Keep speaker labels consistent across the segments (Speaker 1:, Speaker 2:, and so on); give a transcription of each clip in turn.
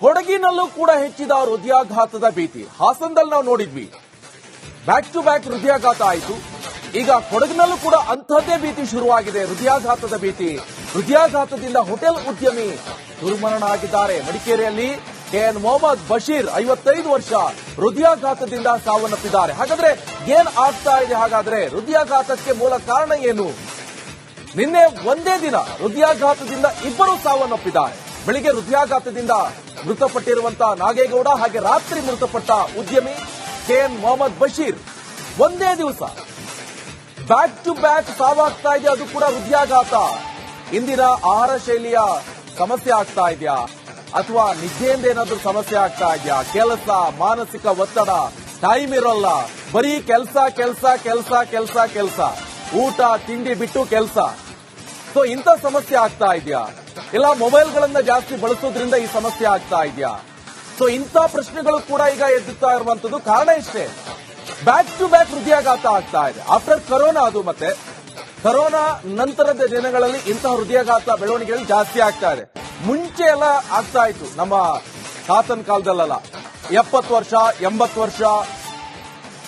Speaker 1: ಕೊಡಗಿನಲ್ಲೂ ಕೂಡ ಹೆಚ್ಚಿದ ಹೃದಯಾಘಾತದ ಭೀತಿ. ಹಾಸನದಲ್ಲಿ ನಾವು ನೋಡಿದ್ವಿ. ಬ್ಯಾಕ್ ಟು ಬ್ಯಾಕ್ ಹೃದಯಾಘಾತ ಆಯಿತು. ಈಗ ಕೊಡಗಿನಲ್ಲೂ ಕೂಡ ಅಂಥದ್ದೇ ಭೀತಿ ಶುರುವಾಗಿದೆ. ಹೃದಯಾಘಾತದ ಭೀತಿ. ಹೃದಯಾಘಾತದಿಂದ ಹೋಟೆಲ್ ಉದ್ಯಮಿ ದುರ್ಮರಣ ಆಗಿದ್ದಾರೆ ಮಡಿಕೇರಿಯಲ್ಲಿ ಕೆಎನ್ ಮೊಹಮ್ಮದ್ ಬಶೀರ್ ಐವತ್ತೈದು ವರ್ಷ ಹೃದಯಾಘಾತದಿಂದ ಸಾವನ್ನಪ್ಪಿದ್ದಾರೆ. ಹಾಗಾದ್ರೆ ಏನ್ ಆಗ್ತಾ ಇದೆ? ಹಾಗಾದ್ರೆ ಹೃದಯಾಘಾತಕ್ಕೆ ಮೂಲ ಕಾರಣ ಏನು? ನಿನ್ನೆ ಒಂದೇ ದಿನ ಹೃದಯಾಘಾತದಿಂದ ಇಬ್ಬರು ಸಾವನ್ನಪ್ಪಿದ್ದಾರೆ. ಬೆಳಿಗ್ಗೆ ಹೃದಯಾಘಾತದಿಂದ ಮೃತಪಟ್ಟಿರುವಂತಹ ನಾಗೇಗೌಡ ಹಾಗೆ ರಾತ್ರಿ ಮೃತಪಟ್ಟ ಉದ್ಯಮಿ ಕೆಎನ್ ಮೊಹಮ್ಮದ್ ಬಶೀರ್ ಒಂದೇ ದಿವಸ ಬ್ಯಾಕ್ ಟು ಬ್ಯಾಕ್ ಸಾವಾಗ್ತಾ ಇದೆ. ಅದು ಕೂಡ ಹೃದಯಾಘಾತ. ಇಂದಿನ ಆಹಾರ ಶೈಲಿಯ ಸಮಸ್ಯೆ ಆಗ್ತಾ ಇದೆಯಾ? ಅಥವಾ ನಿದ್ದೆಯಿಂದ ಏನಾದ್ರೂ ಸಮಸ್ಯೆ ಆಗ್ತಾ ಇದೆಯಾ? ಕೆಲಸ, ಮಾನಸಿಕ ಒತ್ತಡ ಟೈಮ್ ಇರೋಲ್ಲ. ಬರೀ ಕೆಲಸ ಕೆಲಸ ಕೆಲಸ ಕೆಲಸ ಕೆಲಸ. ಊಟ, ತಿಂಡಿ ಬಿಟ್ಟು ಕೆಲಸ. ಸೊ ಇಂಥ ಸಮಸ್ಯೆ ಆಗ್ತಾ ಇದೆಯಾ? ಇಲ್ಲ, ಮೊಬೈಲ್ಗಳನ್ನ ಜಾಸ್ತಿ ಬಳಸೋದ್ರಿಂದ ಈ ಸಮಸ್ಯೆ ಆಗ್ತಾ ಇದೆಯಾ? ಸೊ ಇಂಥ ಪ್ರಶ್ನೆಗಳು ಕೂಡ ಈಗ ಎದ್ದುತ್ತಾ ಇರುವಂತದ್ದು ಕಾರಣ ಇಷ್ಟೇ. ಬ್ಯಾಕ್ ಟು ಬ್ಯಾಕ್ ಹೃದಯಾಘಾತ ಆಗ್ತಾ ಇದೆ. ಆಫ್ಟರ್ ಕರೋನಾ ಅದು ಮತ್ತೆ. ಕರೋನಾ ನಂತರದ ದಿನಗಳಲ್ಲಿ ಇಂತಹ ಹೃದಯಾಘಾತ ಬೆಳವಣಿಗೆಗಳು ಜಾಸ್ತಿ ಆಗ್ತಾ ಇದೆ. ಮುಂಚೆ ಎಲ್ಲ ಆಗ್ತಾ ಇತ್ತು. ನಮ್ಮ ತಾತನ ಕಾಲದಲ್ಲೆಲ್ಲ. ಎಪ್ಪತ್ತು ವರ್ಷ, ಎಂಬತ್ತು ವರ್ಷ,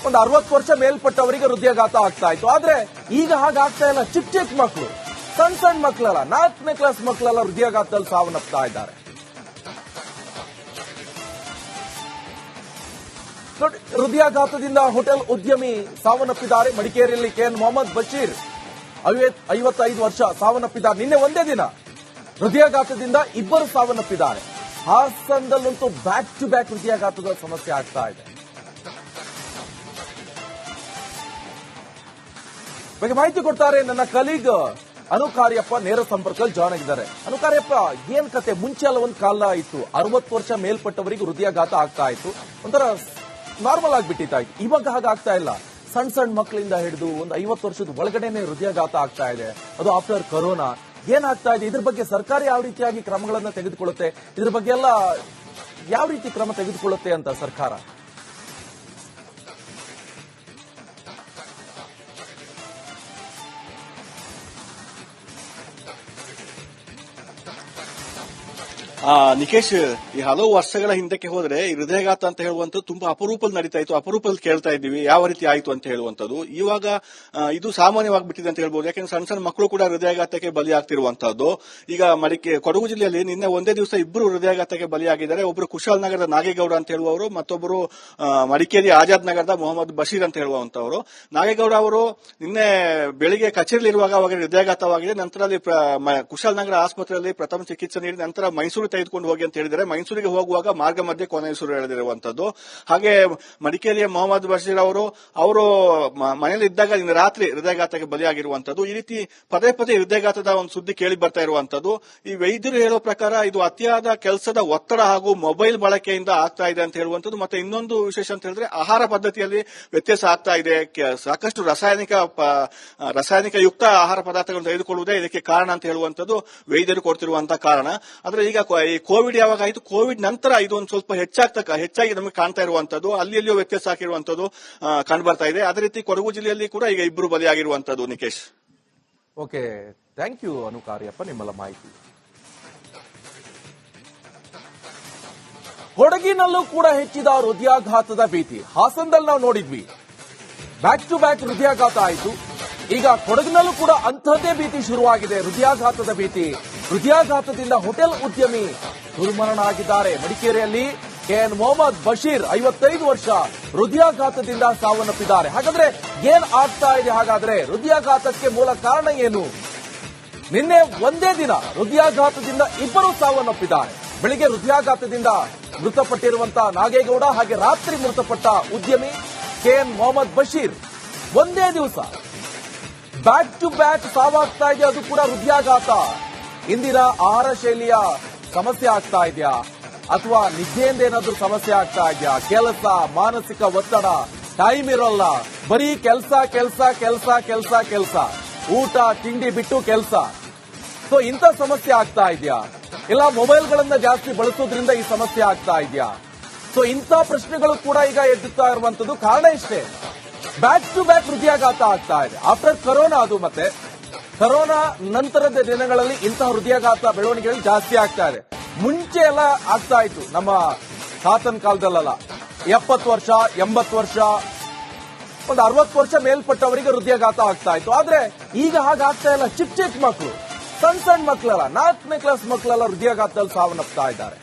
Speaker 1: ಒಂದು ಅರವತ್ತು ವರ್ಷ ಮೇಲ್ಪಟ್ಟವರಿಗೆ ಹೃದಯಾಘಾತ ಆಗ್ತಾ ಇತ್ತು. ಆದ್ರೆ ಈಗ ಹಾಗಾಗ್ತಾ ಇಲ್ಲ. ಚಿಕ್ಕ ಚಿಕ್ಕ ಮಕ್ಕಳು. ಸಣ್ಣ ಸಣ್ಣ ಮಕ್ಕಳೆಲ್ಲ ನಾಲ್ಕನೇ ಕ್ಲಾಸ್ ಮಕ್ಕಳೆಲ್ಲ ಹೃದಯಾಘಾತದಲ್ಲಿ ಸಾವನ್ನಪ್ತಾ ಇದ್ದಾರೆ. ನೋಡಿ, ಹೃದಯಾಘಾತದಿಂದ ಹೋಟೆಲ್ ಉದ್ಯಮಿ ಸಾವನ್ನಪ್ಪಿದ್ದಾರೆ. ಮಡಿಕೇರಿಯಲ್ಲಿ ಕೆ ಎನ್ ಮೊಹಮ್ಮದ್ ಬಶೀರ್ ಐವತ್- ಐವತ್ತೈದು ವರ್ಷ ಸಾವನ್ನಪ್ಪಿದ್ದಾರೆ. ನಿನ್ನೆ ಒಂದೇ ದಿನ ಹೃದಯಾಘಾತದಿಂದ ಇಬ್ಬರು ಸಾವನ್ನಪ್ಪಿದ್ದಾರೆ. ಹಾಸನದಲ್ಲಂತೂ ಬ್ಯಾಕ್ ಟು ಬ್ಯಾಕ್ ಹೃದಯಾಘಾತದ ಸಮಸ್ಯೆ ಆಗ್ತಾ ಇದೆ. ಬಗ್ಗೆ ಮಾಹಿತಿ ಕೊಡ್ತಾರೆ ನನ್ನ ಕಲೀಗ್ ಅನುಕಾರ್ಯಪ್ಪ ನೇರ ಸಂಪರ್ಕದಲ್ಲಿ ಜಾಯ್ನ್ ಆಗಿದ್ದಾರೆ. ಅನುಕಾರ್ಯಪ್ಪ, ಏನ್ ಕತೆ? ಮುಂಚೆ ಅಲ್ಲ ಒಂದು ಕಾಲ ಇತ್ತು. ಅರವತ್ತು ವರ್ಷ ಮೇಲ್ಪಟ್ಟವರಿಗೆ ಹೃದಯಾಘಾತ ಆಗ್ತಾ ಇತ್ತು. ಒಂಥರ ನಾರ್ಮಲ್ ಆಗಿಬಿಟ್ಟಿತ್ತು ಇವಾಗ ಹಾಗಾಗ್ತಾ ಇಲ್ಲ. ಸಣ್ಣ ಸಣ್ಣ ಮಕ್ಕಳಿಂದ ಹಿಡಿದು ಒಂದು ಐವತ್ತು ವರ್ಷದ ಒಳಗಡೆನೆ ಹೃದಯಾಘಾತ ಆಗ್ತಾ ಇದೆ. ಅದು ಆಫ್ಟರ್ ಕೊರೋನಾ ಏನಾಗ್ತಾ ಇದೆ? ಇದ್ರ ಬಗ್ಗೆ ಸರ್ಕಾರ ಯಾವ ರೀತಿಯಾಗಿ ಕ್ರಮಗಳನ್ನ ತೆಗೆದುಕೊಳ್ಳುತ್ತೆ? ಇದ್ರ ಬಗ್ಗೆ ಎಲ್ಲ ಯಾವ ರೀತಿ ಕ್ರಮ ತೆಗೆದುಕೊಳ್ಳುತ್ತೆ ಅಂತ ಸರ್ಕಾರ?
Speaker 2: ಆ, ನಿಕೇಶ್, ಈ ಹಲವು ವರ್ಷಗಳ ಹಿಂದಕ್ಕೆ ಹೋದ್ರೆ ಹೃದಯಾಘಾತ ಅಂತ ಹೇಳುವಂತದ್ದು ತುಂಬಾ ಅಪರೂಪದಲ್ಲಿ ನಡೀತಾ ಇತ್ತು, ಅಪರೂಪದಲ್ಲಿ ಕೇಳ್ತಾ ಇದ್ದೀವಿ, ಯಾವ ರೀತಿ ಆಯಿತು ಅಂತ ಹೇಳುವಂತದ್ದು ಇವಾಗ ಇದು ಸಾಮಾನ್ಯವಾಗಿ ಬಿಟ್ಟಿದೆ ಅಂತ ಹೇಳ್ಬೋದು, ಯಾಕಂದ್ರೆ ಸಣ್ಣ ಸಣ್ಣ ಮಕ್ಕಳು ಕೂಡ ಹೃದಯಾಘಾತಕ್ಕೆ ಬಲಿಯಾಗ್ತಿರುವಂತದ್ದು ಈಗ ಮಡಿಕೆ, ಕೊಡಗು ಜಿಲ್ಲೆಯಲ್ಲಿ ನಿನ್ನೆ ಒಂದೇ ದಿವಸ ಇಬ್ಬರು ಹೃದಯಾಘಾತಕ್ಕೆ ಬಲಿಯಾಗಿದ್ದಾರೆ ಒಬ್ಬರು ಕುಶಾಲ್ ನಗರದ ನಾಗೇಗೌಡ ಅಂತ ಹೇಳುವವರು ಮತ್ತೊಬ್ಬರು ಮಡಿಕೇರಿ ಆಜಾದ್ ನಗರದ ಮೊಹಮ್ಮದ್ ಬಶೀರ್ ಅಂತ ಹೇಳುವಂತವರು ನಾಗೇಗೌಡ ಅವರು ನಿನ್ನೆ ಬೆಳಿಗ್ಗೆ ಕಚೇರಿಲಿರುವಾಗ ಅವಾಗ ಹೃದಯಾಘಾತವಾಗಿದೆ, ನಂತರ ಅಲ್ಲಿ ಪ್ರ- ಕುಶಾಲ್ ನಗರ ಆಸ್ಪತ್ರೆಯಲ್ಲಿ ಪ್ರಥಮ ಚಿಕಿತ್ಸೆ ನೀಡಿ, ನಂತರ ಮೈಸೂರು ತೆಗೆದುಕೊಂಡು ಹೋಗಿ ಅಂತ ಹೇಳಿದರೆ ಮೈಸೂರಿಗೆ ಹೋಗುವಾಗ ಮಾರ್ಗ ಮಧ್ಯೆ ಕೊನೆಯುಸಿರು ಎಳೆದಿರುವಂತದ್ದು ಹಾಗೆ ಮಡಿಕೇರಿಯ ಮೊಹಮ್ಮದ್ ಬಶೀರ್ ಅವರು ಅವರು ಮನೆಯಲ್ಲಿ ಇದ್ದಾಗ ನಿನ್ನೆ ರಾತ್ರಿ ಹೃದಯಘಾತಕ್ಕೆ ಬಲಿಯಾಗಿರುವಂತದ್ದು ಈ ರೀತಿ ಪದೇ ಪದೇ ಹೃದಯಘಾತದ ಒಂದು ಸುದ್ದಿ ಕೇಳಿ ಬರ್ತಾ ಇರುವಂತದ್ದು ಈ ವೈದ್ಯರು ಹೇಳೋ ಪ್ರಕಾರ ಇದು ಅತಿಯಾದ ಕೆಲಸದ ಒತ್ತಡ ಹಾಗೂ ಮೊಬೈಲ್ ಬಳಕೆಯಿಂದ ಆಗ್ತಾ ಇದೆ ಅಂತ ಹೇಳುವಂತದ್ದು ಮತ್ತೆ ಇನ್ನೊಂದು ವಿಶೇಷ ಅಂತ ಹೇಳಿದ್ರೆ ಆಹಾರ ಪದ್ಧತಿಯಲ್ಲಿ ವ್ಯತ್ಯಾಸ ಆಗ್ತಾ ಇದೆ. ಸಾಕಷ್ಟು ರಾಸಾಯನಿಕ ರಾಸಾಯನಿಕ ಯುಕ್ತ ಆಹಾರ ಪದಾರ್ಥಗಳನ್ನು ತೆಗೆದುಕೊಳ್ಳುವುದೇ ಇದಕ್ಕೆ ಕಾರಣ ಅಂತ ಹೇಳುವಂತದ್ದು ವೈದ್ಯರು ಕೊಡ್ತಿರುವಂತಹ ಕಾರಣ. ಆದ್ರೆ ಈಗ ಈ ಕೋವಿಡ್ ಯಾವಾಗ ಆಯಿತು? ಕೋವಿಡ್ ನಂತರ ಇದು ಒಂದು ಸ್ವಲ್ಪ ಹೆಚ್ಚಾಗ್ತಕ್ಕ ಹೆಚ್ಚಾಗಿ ನಮಗೆ ಕಾಣ್ತಾ ಇರುವಂತದ್ದು ಅಲ್ಲಿ ಎಲ್ಲಿಯೋ ವ್ಯತ್ಯಾಸ ಆಗಿರುವಂತದ್ದು ಕಂಡು ಬರ್ತಾ ಇದೆ. ಅದೇ ರೀತಿ ಕೊಡಗು ಜಿಲ್ಲೆಯಲ್ಲಿ ಕೂಡ ಈಗ ಇಬ್ಬರು ಬಲಿಯಾಗಿರುವಂತದ್ದು Nikesh.
Speaker 1: Okay. Thank you Anukaryappa ನಿಮ್ಮೆಲ್ಲ ಮಾಹಿತಿ. ಕೊಡಗಿನಲ್ಲೂ ಕೂಡ ಹೆಚ್ಚಿದ ಹೃದಯಾಘಾತದ ಭೀತಿ. ಹಾಸನದಲ್ಲಿ ನಾವು ನೋಡಿದ್ವಿ. ಬ್ಯಾಕ್ ಟು ಬ್ಯಾಕ್ ಹೃದಯಾಘಾತ ಆಯಿತು. ಈಗ ಕೊಡಗಿನಲ್ಲೂ ಕೂಡ ಅಂಥದ್ದೇ ಭೀತಿ ಶುರುವಾಗಿದೆ. ಹೃದಯಾಘಾತದ ಭೀತಿ. ಹೃದಯಾಘಾತದಿಂದ ಹೋಟೆಲ್ ಉದ್ಯಮಿ ದುರ್ಮರಣ ಆಗಿದ್ದಾರೆ ಮಡಿಕೇರಿಯಲ್ಲಿ ಕೆಎನ್ ಮೊಹಮ್ಮದ್ ಬಶೀರ್ ಐವತ್ತೈದು ವರ್ಷ ಹೃದಯಾಘಾತದಿಂದ ಸಾವನ್ನಪ್ಪಿದ್ದಾರೆ. ಹಾಗಾದ್ರೆ ಏನ್ ಆಗ್ತಾ ಇದೆ? ಹಾಗಾದ್ರೆ ಹೃದಯಾಘಾತಕ್ಕೆ ಮೂಲ ಕಾರಣ ಏನು? ನಿನ್ನೆ ಒಂದೇ ದಿನ ಹೃದಯಾಘಾತದಿಂದ ಇಬ್ಬರು ಸಾವನ್ನಪ್ಪಿದ್ದಾರೆ. ಬೆಳಿಗ್ಗೆ ಹೃದಯಾಘಾತದಿಂದ ಮೃತಪಟ್ಟಿರುವಂತಹ ನಾಗೇಗೌಡ ಹಾಗೆ ರಾತ್ರಿ ಮೃತಪಟ್ಟ ಉದ್ಯಮಿ ಕೆಎನ್ ಮೊಹಮ್ಮದ್ ಬಶೀರ್ ಒಂದೇ ದಿವಸ ಬ್ಯಾಕ್ ಟು ಬ್ಯಾಕ್ ಸಾವಾಗ್ತಾ ಇದೆ. ಅದು ಕೂಡ ಹೃದಯಾಘಾತ. ಇಂದಿನ ಆಹಾರ ಶೈಲಿಯ ಸಮಸ್ಯೆ ಆಗ್ತಾ ಇದೆಯಾ? ಅಥವಾ ನಿದ್ದೆಯಿಂದ ಏನಾದರೂ ಸಮಸ್ಯೆ ಆಗ್ತಾ ಇದೆಯಾ? ಕೆಲಸ, ಮಾನಸಿಕ ಒತ್ತಡ ಟೈಮ್ ಇರಲ್ಲ. ಬರೀ ಕೆಲಸ ಕೆಲಸ ಕೆಲಸ ಕೆಲಸ ಕೆಲಸ. ಊಟ, ತಿಂಡಿ ಬಿಟ್ಟು ಕೆಲಸ. ಸೊ ಇಂಥ ಸಮಸ್ಯೆ ಆಗ್ತಾ ಇದೆಯಾ? ಇಲ್ಲ ಮೊಬೈಲ್ಗಳನ್ನ ಜಾಸ್ತಿ ಬಳಸೋದ್ರಿಂದ ಈ ಸಮಸ್ಯೆ ಆಗ್ತಾ ಇದೆಯಾ? ಸೊ ಇಂಥ ಪ್ರಶ್ನೆಗಳು ಕೂಡ ಈಗ ಎದ್ದುತ್ತಾ ಇರುವಂತದ್ದು ಕಾರಣ ಇಷ್ಟೇ. ಬ್ಯಾಕ್ ಟು ಬ್ಯಾಕ್ ಹೃದಯಾಘಾತ ಆಗ್ತಾ ಇದೆ. ಆಫ್ಟರ್ ಕರೋನಾ ಅದು ಮತ್ತೆ ಕರೋನಾ ನಂತರದ ದಿನಗಳಲ್ಲಿ ಇಂತಹ ಹೃದಯಾಘಾತ ಬೆಳವಣಿಗೆಗಳು ಜಾಸ್ತಿ ಆಗ್ತಾ ಇದೆ. ಮುಂಚೆ ಎಲ್ಲ ಆಗ್ತಾ ಇತ್ತು. ನಮ್ಮ ತಾತನ ಕಾಲದಲ್ಲೆಲ್ಲ. ಎಪ್ಪತ್ತು ವರ್ಷ, ಎಂಬತ್ತು ವರ್ಷ, ಒಂದು ಅರವತ್ತು ವರ್ಷ ಮೇಲ್ಪಟ್ಟವರಿಗೆ ಹೃದಯಾಘಾತ ಆಗ್ತಾ ಇತ್ತು. ಆದ್ರೆ ಈಗ ಹಾಗಾಗ್ತಾ ಇಲ್ಲ. ಚಿಕ್ಕ ಚಿಕ್ಕ ಮಕ್ಕಳು ಸಣ್ಣ ಸಣ್ಣ ಮಕ್ಕಳೆಲ್ಲ ನಾಲ್ಕನೇ ಕ್ಲಾಸ್ ಮಕ್ಕಳೆಲ್ಲ ಹೃದಯಾಘಾತದಲ್ಲಿ ಸಾವನ್ನಪ್ತಾ ಇದ್ದಾರೆ.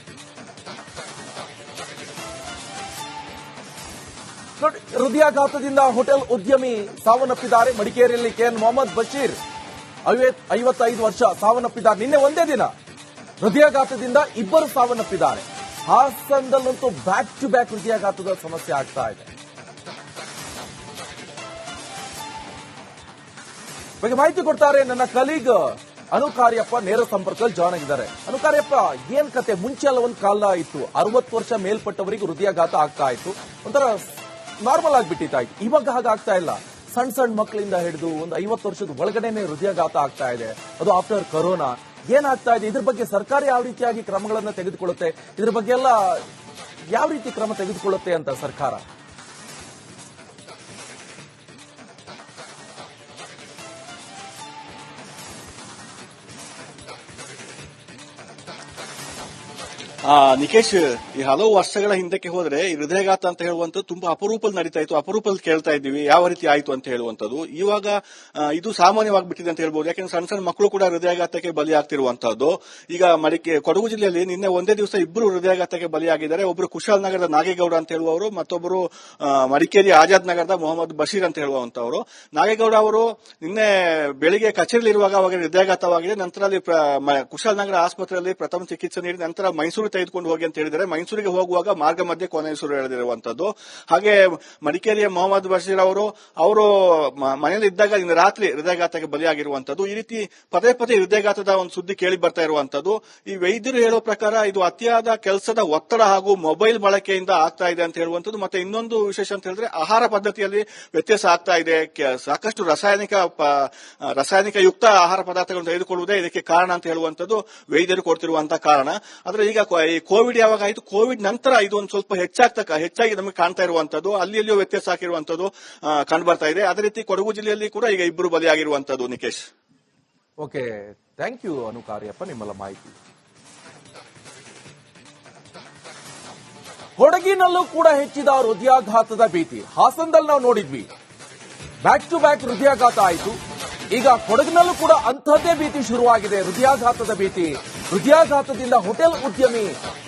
Speaker 1: ಹೃದಯಾಘಾತದಿಂದ ಹೋಟೆಲ್ ಉದ್ಯಮಿ ಸಾವನ್ನಪ್ಪಿದ್ದಾರೆ. ಮಡಿಕೇರಿಯಲ್ಲಿ ಕೆಎನ್ ಮೊಹಮ್ಮದ್ ಬಶೀರ್. ಐವತ್- ಐವತ್ತೈದು ವರ್ಷ ಸಾವನ್ನಪ್ಪಿದ್ದಾರೆ. ನಿನ್ನೆ ಒಂದೇ ದಿನ ಹೃದಯಾಘಾತದಿಂದ ಇಬ್ಬರು ಸಾವನ್ನಪ್ಪಿದ್ದಾರೆ. ಹಾಸನದಲ್ಲಂತೂ ಬ್ಯಾಕ್ ಟು ಬ್ಯಾಕ್ ಹೃದಯಾಘಾತದ ಸಮಸ್ಯೆ ಆಗ್ತಾ ಇದೆ. ಬಗ್ಗೆ ಮಾಹಿತಿ ಕೊಡ್ತಾರೆ ನನ್ನ ಕಲೀಗ್ ಅನುಕಾರ್ಯಪ್ಪ, ನೇರ ಸಂಪರ್ಕದಲ್ಲಿ ಜಾಯ್ನ್ ಆಗಿದ್ದಾರೆ. ಅನುಕಾರ್ಯಪ್ಪ, ಏನ್ ಕತೆ? ಮುಂಚೆ ಎಲ್ಲ ಒಂದು ಕಾಲ ಇತ್ತು. ಅರವತ್ತು ವರ್ಷ ಮೇಲ್ಪಟ್ಟವರಿಗೆ ಹೃದಯಾಘಾತ ಆಗ್ತಾ ಇತ್ತು. ಒಂಥರ ನಾರ್ಮಲ್ ಆಗಿಬಿಟ್ಟಿತ್ತಾಯ್ತು ಇವಾಗ ಹಾಗಾಗ್ತಾ ಇಲ್ಲ. ಸಣ್ಣ ಸಣ್ಣ ಮಕ್ಕಳಿಂದ ಹಿಡಿದು ಒಂದು ಐವತ್ತು ವರ್ಷದ ಒಳಗಡೆನೆ ಹೃದಯಾಘಾತ ಆಗ್ತಾ ಇದೆ. ಅದು ಆಫ್ಟರ್ ಕೊರೋನಾ ಏನಾಗ್ತಾ ಇದೆ? ಇದ್ರ ಬಗ್ಗೆ ಸರ್ಕಾರ ಯಾವ ರೀತಿಯಾಗಿ ಕ್ರಮಗಳನ್ನ ತೆಗೆದುಕೊಳ್ಳುತ್ತೆ? ಇದ್ರ ಬಗ್ಗೆ ಎಲ್ಲ ಯಾವ ರೀತಿ ಕ್ರಮ ತೆಗೆದುಕೊಳ್ಳುತ್ತೆ ಅಂತ ಸರ್ಕಾರ?
Speaker 2: ನಿಕೇಶ್, ಈ ಹಲವು ವರ್ಷಗಳ ಹಿಂದಕ್ಕೆ ಹೋದ್ರೆ ಈ ಹೃದಯಘಾತ ಅಂತ ಹೇಳುವಂತದ್ದು ತುಂಬಾ ಅಪರೂಪದಲ್ಲಿ ನಡೀತಾ ಇತ್ತು ಅಪರೂಪದಲ್ಲಿ ಕೇಳ್ತಾ ಇದ್ದೀವಿ, ಯಾವ ರೀತಿ ಆಯಿತು ಅಂತ ಹೇಳುವಂತದ್ದು ಇವಾಗ ಇದು ಇದು ಸಾಮಾನ್ಯವಾಗ್ಬಿಟ್ಟಿದೆ ಅಂತ ಹೇಳ್ಬೋದು. ಯಾಕಂದ್ರೆ ಸಣ್ಣ ಸಣ್ಣ ಮಕ್ಕಳು ಕೂಡ ಹೃದಯಾಘಾತಕ್ಕೆ ಬಲಿಯಾಗ್ತಿರುವಂತಹದ್ದು ಈಗ ಮಡಿಕೆ, ಕೊಡಗು ಜಿಲ್ಲೆಯಲ್ಲಿ ನಿನ್ನೆ ಒಂದೇ ದಿವಸ ಇಬ್ಬರು ಹೃದಯಘಾತಕ್ಕೆ ಬಲಿಯಾಗಿದ್ದಾರೆ. ಒಬ್ಬರು ಕುಶಾಲನಗರದ ನಾಗೇಗೌಡ ಅಂತ ಹೇಳುವವರು ಮತ್ತೊಬ್ಬರು ಮಡಿಕೇರಿ ಆಜಾದ್ ನಗರದ ಮೊಹಮ್ಮದ್ ಬಶೀರ್ ಅಂತ ಹೇಳುವಂತವರು ನಾಗೇಗೌಡ ಅವರು ನಿನ್ನೆ ಬೆಳಿಗ್ಗೆ ಕಚೇರಿಲಿರುವಾಗ ಅವಾಗ ಹೃದಯಾಘಾತವಾಗಿದೆ. ನಂತರ ಅಲ್ಲಿ ಕುಶಾಲನಗರ ಆಸ್ಪತ್ರೆಯಲ್ಲಿ ಪ್ರಥಮ ಚಿಕಿತ್ಸೆ ನೀಡಿ, ನಂತರ ಮೈಸೂರು ತೆಗೆದುಕೊಂಡು ಹೋಗಿ ಅಂತ ಹೇಳಿದರೆ ಮೈಸೂರಿಗೆ ಹೋಗುವಾಗ ಮಾರ್ಗ ಮಧ್ಯೆ ಕೊನೆಸೂರು ಎಳೆದಿರುವಂತದ್ದು ಹಾಗೆ ಮಡಿಕೇರಿಯ ಮೊಹಮ್ಮದ್ ಬಶೀರ್ ಅವರು ಅವರು ಮನೆಯಲ್ಲಿ ಇದ್ದಾಗ ಇಂದು ರಾತ್ರಿ ಹೃದಯಘಾತಕ್ಕೆ ಬಲಿಯಾಗಿರುವಂತದ್ದು. ಈ ರೀತಿ ಪದೇ ಪದೇ ಹೃದಯಘಾತದ ಒಂದು ಸುದ್ದಿ ಕೇಳಿ ಬರ್ತಾ ಇರುವಂತದ್ದು. ಈ ವೈದ್ಯರು ಹೇಳುವ ಪ್ರಕಾರ ಇದು ಅತಿಯಾದ ಕೆಲಸದ ಒತ್ತಡ ಹಾಗೂ ಮೊಬೈಲ್ ಬಳಕೆಯಿಂದ ಆಗ್ತಾ ಇದೆ ಅಂತ ಹೇಳುವಂತದ್ದು. ಮತ್ತೆ ಇನ್ನೊಂದು ವಿಶೇಷ ಅಂತ ಹೇಳಿದ್ರೆ ಆಹಾರ ಪದ್ಧತಿಯಲ್ಲಿ ವ್ಯತ್ಯಾಸ ಆಗ್ತಾ ಇದೆ. ಸಾಕಷ್ಟು ರಾಸಾಯನಿಕ ರಾಸಾಯನಿಕ ಯುಕ್ತ ಆಹಾರ ಪದಾರ್ಥಗಳನ್ನು ತೆಗೆದುಕೊಳ್ಳುವುದೇ ಇದಕ್ಕೆ ಕಾರಣ ಅಂತ ಹೇಳುವಂತದ್ದು. ವೈದ್ಯರು ಕೊಡ್ತಿರುವಂತಹ ಕಾರಣ. ಆದ್ರೆ ಈಗ ಈ ಕೋವಿಡ್ ಯಾವಾಗ ಆಯ್ತು? ಕೋವಿಡ್ ನಂತರ ಇದು ಒಂದು ಸ್ವಲ್ಪ ಹೆಚ್ಚಾಗ್ತಕ್ಕ ಹೆಚ್ಚಾಗಿ ನಮಗೆ ಕಾಣ್ತಾ ಇರುವಂತದ್ದು, ಅಲ್ಲಿ ಎಲ್ಲಿಯೋ ವ್ಯತ್ಯಾಸ ಆಗಿರುವಂತದ್ದು ಕಂಡು ಬರ್ತಾ ಇದೆ. ಅದೇ ರೀತಿ ಕೊಡಗು ಜಿಲ್ಲೆಯಲ್ಲಿ ಕೂಡ ಈಗ ಇಬ್ಬರು ಬಲಿಯಾಗಿರುವಂತದ್ದು, Nikesh.
Speaker 1: Okay. Thank you Anukaryappa ನಿಮ್ಮಲ್ಲ ಮಾಹಿತಿ. ಕೊಡಗಿನಲ್ಲೂ ಕೂಡ ಹೆಚ್ಚಿದ ಹೃದಯಾಘಾತದ ಭೀತಿ. ಹಾಸನದಲ್ಲಿ ನಾವು ನೋಡಿದ್ವಿ. ಬ್ಯಾಕ್ ಟು ಬ್ಯಾಕ್ ಹೃದಯಾಘಾತ ಆಯಿತು. ಈಗ ಕೊಡಗಿನಲ್ಲೂ ಕೂಡ ಅಂಥದ್ದೇ ಭೀತಿ ಶುರುವಾಗಿದೆ. ಹೃದಯಾಘಾತದ ಭೀತಿ. ಹೃದಯಾಘಾತದಿಂದ ಹೋಟೆಲ್ ಉದ್ಯಮಿ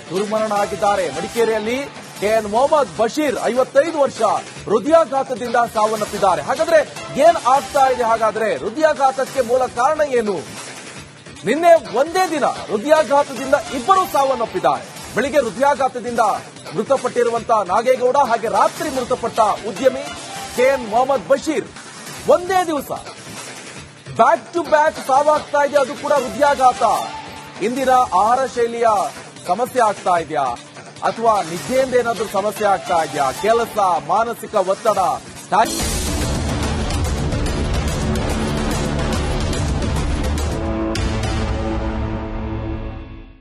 Speaker 1: ದುರ್ಮರಣ ಆಗಿದ್ದಾರೆ ಮಡಿಕೇರಿಯಲ್ಲಿ ಕೆಎನ್ ಮೊಹಮ್ಮದ್ ಬಶೀರ್ ಐವತ್ತೈದು ವರ್ಷ ಹೃದಯಾಘಾತದಿಂದ ಸಾವನ್ನಪ್ಪಿದ್ದಾರೆ. ಹಾಗಾದ್ರೆ ಏನ್ ಆಗ್ತಾ ಇದೆ? ಹಾಗಾದ್ರೆ ಹೃದಯಾಘಾತಕ್ಕೆ ಮೂಲ ಕಾರಣ ಏನು? ನಿನ್ನೆ ಒಂದೇ ದಿನ ಹೃದಯಾಘಾತದಿಂದ ಇಬ್ಬರು ಸಾವನ್ನಪ್ಪಿದ್ದಾರೆ. ಬೆಳಿಗ್ಗೆ ಹೃದಯಾಘಾತದಿಂದ ಮೃತಪಟ್ಟಿರುವಂತಹ ನಾಗೇಗೌಡ ಹಾಗೆ ರಾತ್ರಿ ಮೃತಪಟ್ಟ ಉದ್ಯಮಿ ಕೆಎನ್ ಮೊಹಮ್ಮದ್ ಬಶೀರ್ ಒಂದೇ ದಿವಸ ಬ್ಯಾಕ್ ಟು ಬ್ಯಾಕ್ ಸಾವಾಗ್ತಾ ಇದೆ ಅದು ಕೂಡ ಹೃದಯಾಘಾತ. ಇಂದಿನ ಆಹಾರ ಶೈಲಿಯ ಸಮಸ್ಯೆ ಆಗ್ತಾ ಇದೆಯಾ? ಅಥವಾ ನಿದ್ದೆಯಿಂದ ಏನಾದ್ರೂ ಸಮಸ್ಯೆ ಆಗ್ತಾ ಇದೆಯಾ? ಕೆಲಸ, ಮಾನಸಿಕ ಒತ್ತಡ